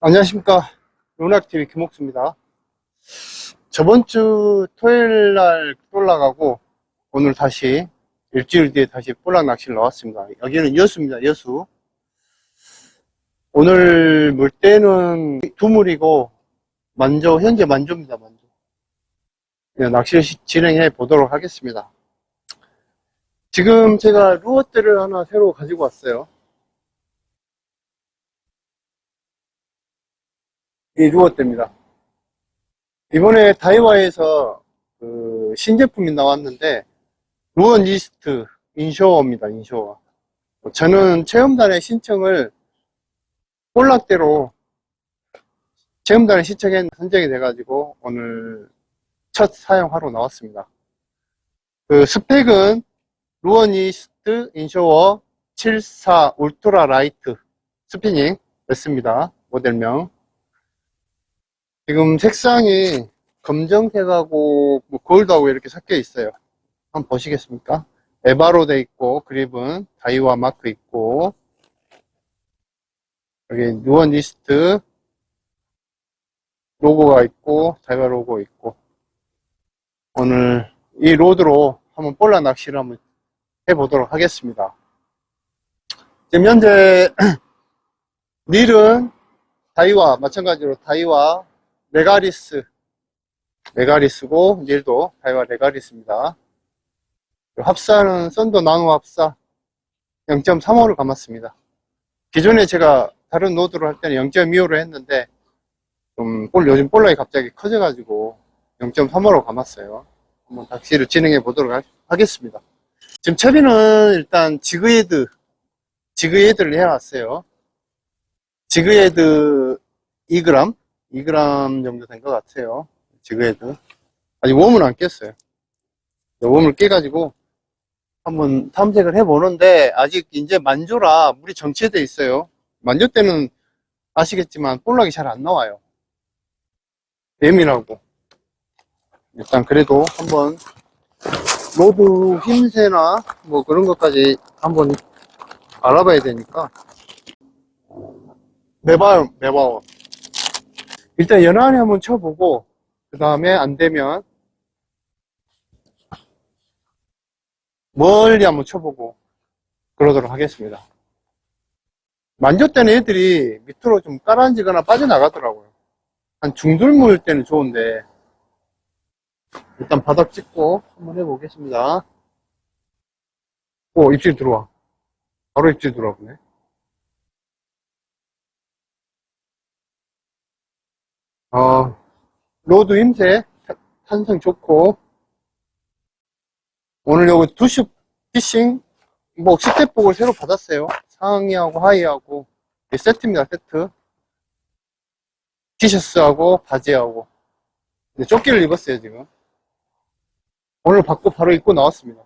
안녕하십니까. 루나TV 김옥수입니다. 저번 주 토요일 날 올라가고, 오늘 다시, 일주일 뒤에 다시 볼락 낚시를 나왔습니다. 여기는 여수입니다, 여수. 오늘 물때는 두물이고, 만조, 현재 만조입니다, 만조. 그냥 낚시를 시- 진행해 보도록 하겠습니다. 지금 제가 루어대를 하나 새로 가지고 왔어요. 루어대입니다. 이번에 다이와에서 그 신제품이 나왔는데 루어 리스트 인쇼어입니다. 인쇼어. 저는 체험단에 신청을 꼴락대로 체험단에 신청해 선정이 돼가지고 오늘 첫 사용하러 나왔습니다. 그 스펙은 루어니스트 인쇼어 74 울트라 라이트 스피닝 였습니다. 모델명. 지금 색상이 검정색하고 뭐 골드하고 이렇게 섞여 있어요. 한번 보시겠습니까? 에바로 돼 있고 그립은 다이와 마크 있고 여기 누어니스트 로고가 있고 다이와 로고 있고 오늘 이 로드로 한번 볼라 낚시를 한번 해보도록 하겠습니다. 지금 현재 릴은 다이와 마찬가지로 다이와 레가리스 레가리스고 닐도 다이와 레가리스입니다. 합사는 썬더 나노 합사 0.35를 감았습니다. 기존에 제가 다른 노드로 할 때는 0.25로 했는데 좀 볼, 요즘 볼락이 갑자기 커져가지고 0.35로 감았어요. 한번 낚시를 진행해 보도록 하- 하겠습니다. 지금 채비는 일단 지그헤드 지그헤드를 해왔어요. 지그헤드 2g 2g 정도 된 것 같아요. 지그헤드. 아직 웜은 안 깼어요. 웜을 깨가지고 한번 탐색을 해보는데 아직 이제 만조라 물이 정체돼 있어요. 만조 때는 아시겠지만 볼락이 잘 안 나와요. 예민하고. 일단 그래도 한번 로드 힘새나 뭐 그런 것까지 한번 알아봐야 되니까 매발 매발 일단 연안에 한번 쳐보고 그 다음에 안 되면 멀리 한번 쳐보고 그러도록 하겠습니다. 만조 때는 애들이 밑으로 좀 깔아앉거나 빠져나가더라고요. 한 중들물 때는 좋은데 일단 바닥 찍고 한번 해보겠습니다. 오 입질 들어와. 바로 입질 들어와 보네. 어, 로드 힘새 탄성 좋고. 오늘 요거 두슈 피싱 뭐 스텝복을 새로 받았어요. 상의하고 하의하고. 이 세트입니다 세트. 티셔츠하고 바지하고. 근데 조끼를 입었어요 지금. 오늘 받고 바로 입고 나왔습니다.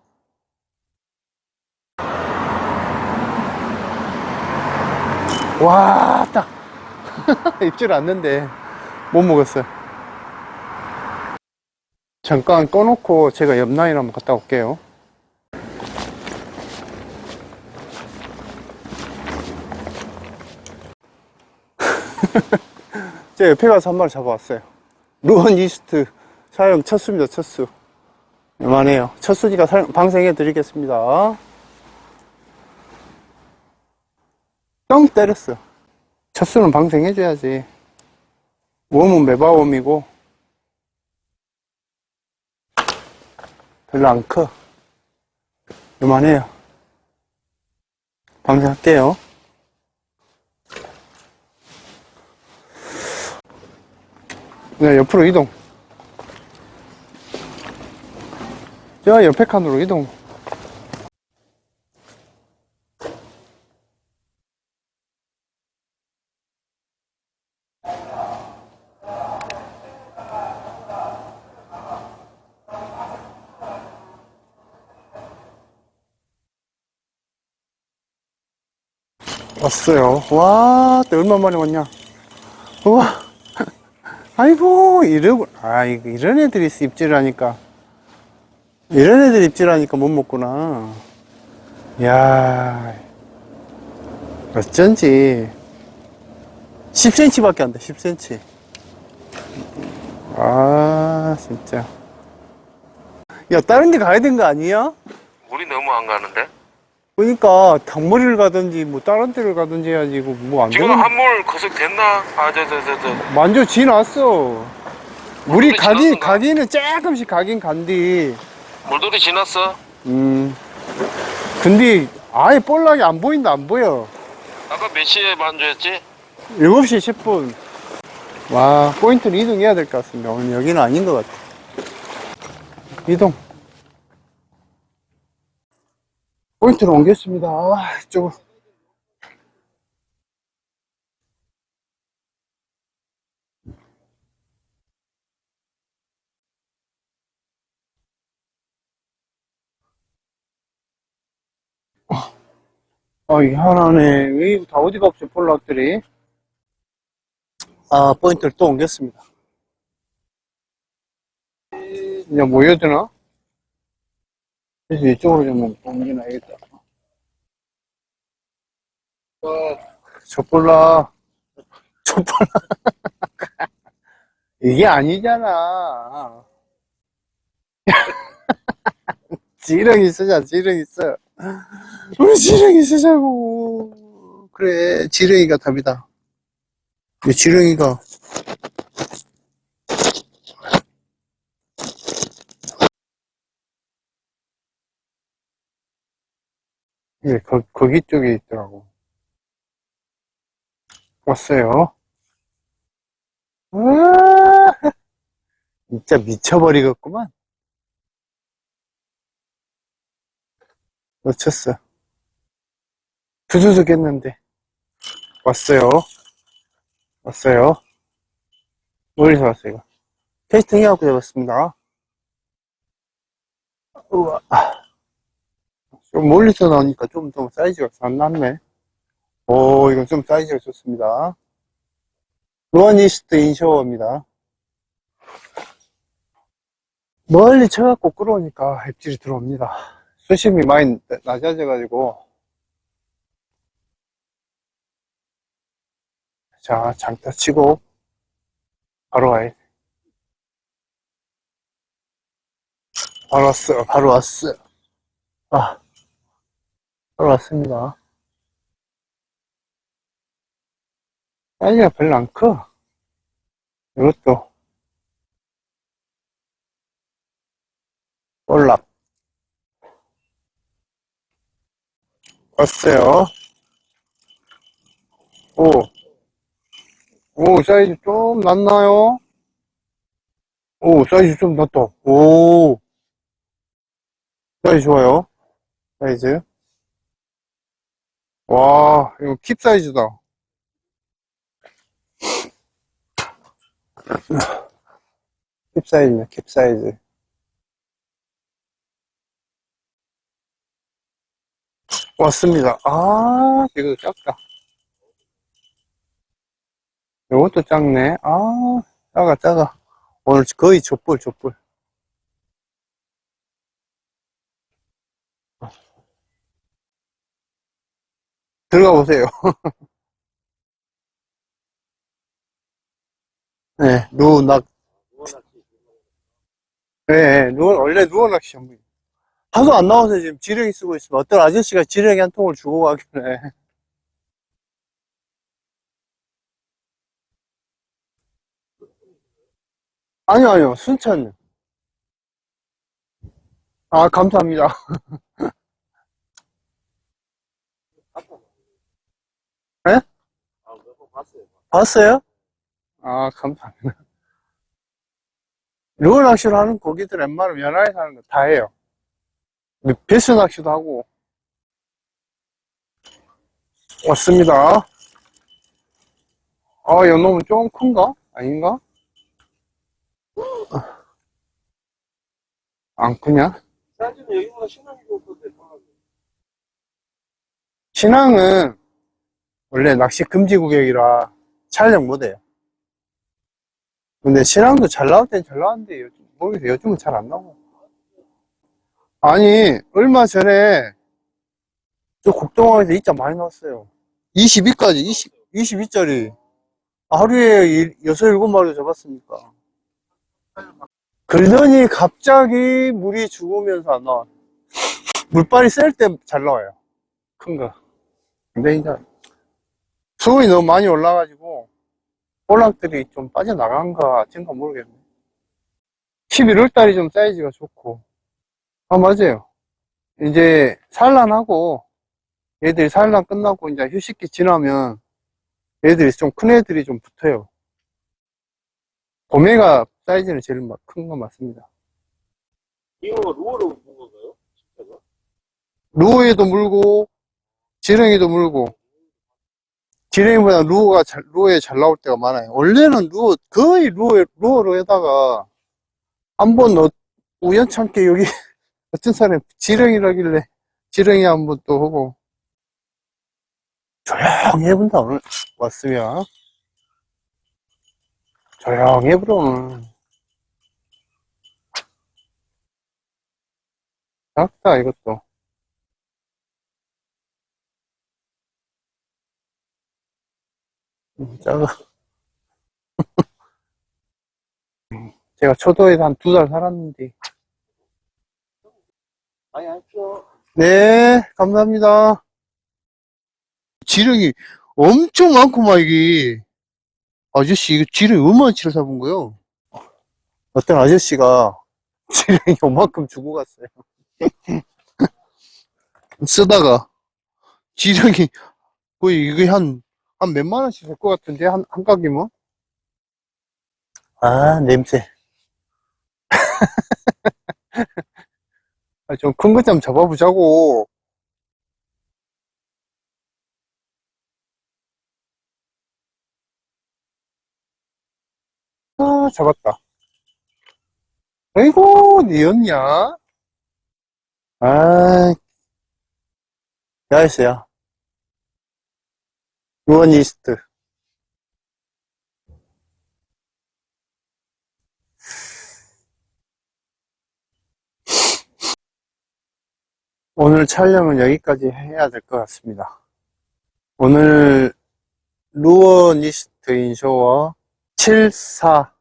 와딱. 입질 않는데 못 먹었어요 잠깐 꺼놓고 제가 옆 라인 한번 갔다 올게요. 제가 옆에 가서 한 마리 잡아왔어요. 루언 이스트 사용 첫 수입니다, 첫 수. 이만해요. 첫 수니까 살- 방생해 드리겠습니다. 뻥 때렸어. 첫 수는 방생해줘야지. 웜은 매바웜이고, 별로 안 커. 요만해요. 방생할게요. 네, 옆으로 이동. 저 옆에 칸으로 이동. 왔어요. 와, 또 얼마 만에 왔냐? 우와. 아이고, 이러고, 아, 이런 애들이 입질을 하니까. 이런 애들 입질 하니까 못 먹구나. 야 어쩐지. 10cm밖에 안 돼, 10cm. 아, 진짜. 야, 다른 데 가야 되는 거 아니야? 물이 너무 안 가는데? 그러니까, 닭머리를 가든지, 뭐, 다른 데를 가든지 해야지, 이거 뭐안 지금 되는 한물 거석 됐나? 아, 저, 저, 저, 저. 만져 지났어. 물이 가긴, 지났는가? 가기는 조금씩 가긴 간디. 물돌이 지났어? 음. 근데, 아예 볼락이 안 보인다, 안 보여. 아까 몇 시에 만조였지? 7시 10분. 와, 포인트를 이동해야 될 것 같습니다. 오늘 여기는 아닌 것 같아. 이동. 포인트를 옮겼습니다. 아, 이쪽으로. 아, 이게 하나네. 왜다 어디가 없지, 폴락들이. 아, 포인트를 또 옮겼습니다. 이제 모여드나? 그래서 이쪽으로 좀 옮겨놔야겠다. 촛불라. 촛불라. 이게 아니잖아. 지렁이 쓰자, 지렁이 써. 우리 지렁이 쓰자고. 그래, 지렁이가 답이다. 이 지렁이가 예, 거, 거기 쪽에 있더라고. 왔어요. 아, 진짜 미쳐버리겠구만. 놓쳤어. 두두둑 했는데. 왔어요. 왔어요. 멀리서 왔어요, 이거. 테스팅 해갖고 잡았습니다. 우와. 좀 멀리서 나오니까 좀 더 사이즈가 안 났네. 오, 이건 좀 사이즈가 좋습니다. 루아니스트 인쇼어입니다. 멀리 쳐갖고 끌어오니까 앱질이 들어옵니다. 수심이 많이 낮아져 가지고. 자, 장타 치고, 바로 와야 돼. 바로 왔어, 바로 왔어. 아, 바로 왔습니다. 사이즈가 별로 안 커. 이것도, 올락. 왔어요. 오. 오, 사이즈 좀 낮나요? 오, 사이즈 좀 낮다. 오. 사이즈 좋아요. 사이즈. 와, 이거 킵 사이즈다. 킵 사이즈네, 킵 사이즈. 왔습니다. 아, 이거 작다. 이것도 작네. 아, 작아, 작아. 오늘 거의 족불, 족불. 들어가 보세요. 네, 누, 낙. 네, 누, 원래 누워 낚시 전문. 하도 안 나와서 지금 지렁이 쓰고 있으면 어떤 아저씨가 지렁이 한 통을 주고 가길래. 아니요, 아니요, 순천. 아, 감사합니다. 네? 봤어요? 아, 감사합니다. 루어 낚시를 하는 고기들 웬만하면 연하에 사는 거 다 해요. 배스 낚시도 하고. 왔습니다. 아, 연놈은 좀 큰가? 아닌가? 안 크냐? 사진은 여기보다 신랑이 좋던데. 신앙은 원래 낚시 금지 구역이라 촬영 못해요. 근데 신앙도 잘 나올 땐 잘 나왔는데 요즘, 모르겠어요. 요즘은 잘 안 나오고. 아니, 얼마 전에 저 국동항에서 입자 많이 나왔어요. 22까지, 20, 22짜리. 하루에 일- 여섯, 일곱 마리 잡았으니까. 그러더니 갑자기 물이 죽으면서 안 나와. 물빨이 셀 때 잘 나와요. 큰 거. 근데 이제 수온이 너무 많이 올라가지고 볼락들이 좀 빠져나간가 어쩐가 모르겠네. 11월 달이 좀 사이즈가 좋고. 아, 맞아요. 이제 산란하고 얘들이 산란 끝나고 이제 휴식기 지나면 애들이 좀 큰 애들이 좀 붙어요. 봄에가 사이즈는 제일 큰 거 맞습니다. 이거 루어로 본 건가요? 루어에도 물고 지렁이도 물고 지렁이보다 루어가 잘, 루어에 잘 나올 때가 많아요. 원래는 루어 거의 루어 루어로 해다가 한번 어, 우연찮게 여기 어떤 사람이 지렁이라길래 지렁이 한 번 또 하고 조용히 해본다 오늘. 왔으면. 조용히 해보라 오늘. 작다 이것도 음, 작아 제가 초도에서 한두 달 살았는데 아니, 아니죠. 네, 감사합니다. 지렁이 엄청 많구만, 이게. 아저씨, 이거 지렁이 얼마나 치를 사본 거요? 어떤 아저씨가 지렁이 요만큼 주고 갔어요. 쓰다가, 지렁이, 거의 이게 한, 한 몇만 원씩 될 것 같은데, 한, 한 가기면? 아, 냄새. 아, 좀큰거좀 잡아보자고. 아, 잡았다. 아이고, 니였냐? 아, 야이스야. 루어니스트. 오늘 촬영은 여기까지 해야 될 것 같습니다. 오늘 루어 니스트 인쇼어 74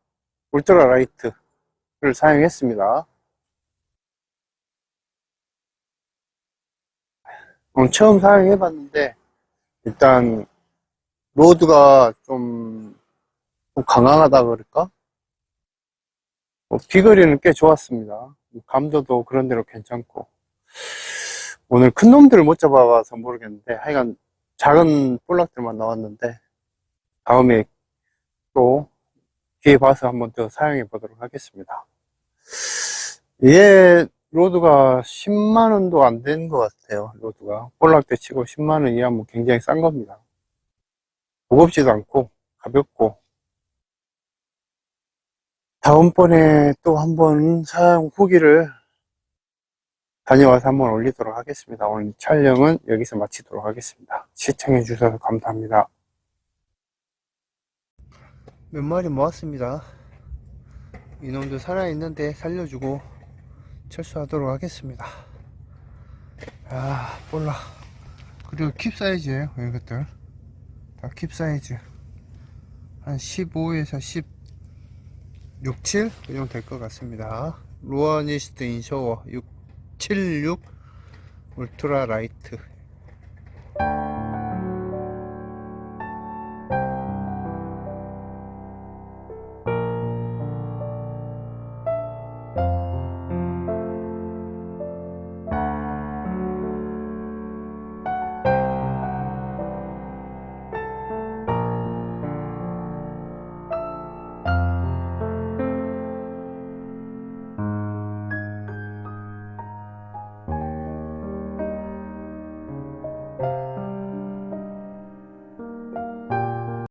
울트라 라이트를 사용했습니다. 오늘 처음 사용해 봤는데 일단 로드가 좀, 좀 강하다 그럴까? 뭐 비거리는 꽤 좋았습니다. 감도도 그런 대로 괜찮고 오늘 큰 놈들을 못 잡아봐서 모르겠는데 하여간 작은 볼락들만 나왔는데 다음에 또 기회 봐서 한번 더 사용해 보도록 하겠습니다. 얘 로드가 10만원도 안 된 것 같아요. 로드가 볼락 대 치고 10만원 이하면 굉장히 싼 겁니다. 무겁지도 않고 가볍고 다음번에 또 한번 사용 후기를 다녀와서 한번 올리도록 하겠습니다. 오늘 촬영은 여기서 마치도록 하겠습니다. 시청해 주셔서 감사합니다. 몇 마리 모았습니다. 이놈도 살아있는데 살려주고 철수하도록 하겠습니다. 아, 볼라. 그리고 킵 사이즈예요, 이것들. 다킵 사이즈. 한 15에서 16, 7? 그 정도 될 것 같습니다. 루어니스트 인쇼워 676 울트라 라이트.